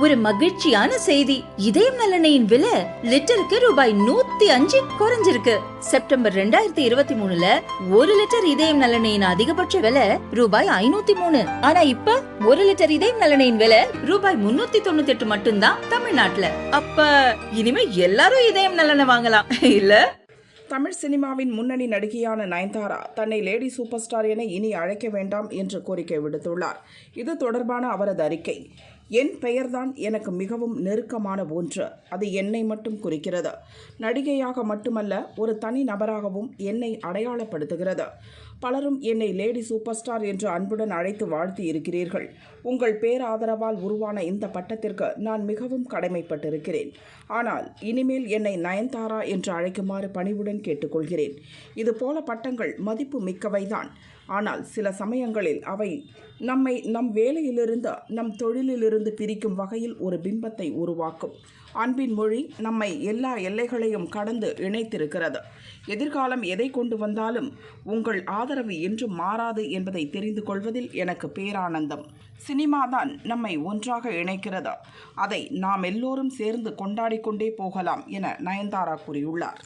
ஒரு மகிழ்ச்சியான செய்தி. இதயம் நல்லெண்ணெயின் விலை லிட்டருக்கு ரூபாய் நூத்தி அஞ்சு குறைஞ்சிருக்கு. செப்டம்பர் ரெண்டாயிரத்தி இருபத்தி மூணுல ஒரு லிட்டர் இதயம் நலனையின் அதிகபட்ச விலை ரூபாய் ஐநூத்தி மூணு. ஆனா இப்ப ஒரு லிட்டர் இதயம் நலனையின் விலை ரூபாய் முன்னூத்தி தொண்ணூத்தி எட்டு மட்டும்தான் தமிழ்நாட்டுல. அப்ப இனிமே எல்லாரும் இதயம் நலனை வாங்கலாம். இல்ல? தமிழ் சினிமாவின் முன்னணி நடிகையான நயன்தாரா தன்னை லேடி சூப்பர் ஸ்டார் என இனி அழைக்க வேண்டாம் என்று கோரிக்கை விடுத்துள்ளார். இது தொடர்பான அவரது அறிக்கை. என் பெயர்தான் எனக்கு மிகவும் நெருக்கமான ஒன்று. அது என்னை மட்டும் குறிக்கிறது. நடிகையாக மட்டுமல்ல ஒரு தனி நபராகவும் என்னை அடையாளப்படுத்துகிறது. பலரும் என்னை லேடி சூப்பர் ஸ்டார் என்று அன்புடன் அழைத்து வாழ்த்தி இருக்கிறீர்கள். உங்கள் பேராதரவால் உருவான இந்த பட்டத்திற்கு நான் மிகவும் கடமைப்பட்டிருக்கிறேன். ஆனால் இனிமேல் என்னை நயன்தாரா என்று அழைக்குமாறு பணிவுடன் கேட்டுக்கொள்கிறேன். இது போல பட்டங்கள் மதிப்பு மிக்கவைதான். ஆனால் சில சமயங்களில் அவை நம்மை நம் வேலையிலிருந்து நம் தொழிலிலிருந்து பிரிக்கும் வகையில் ஒரு பிம்பத்தை உருவாக்கும். அன்பின் மொழி நம்மை எல்லா எல்லைகளையும் கடந்து இணைத்திருக்கிறது. எதிர்காலம் எதை கொண்டு வந்தாலும் உங்கள் ஆதரவு என்றும் மாறாது என்பதை தெரிந்து கொள்வதில் எனக்கு பேரானந்தம். சினிமாதான் நம்மை ஒன்றாக இணைக்கிறது. அதை நாம் எல்லோரும் சேர்ந்து கொண்டாடிக்கொண்டே போகலாம் என நயன்தாரா கூறியுள்ளார்.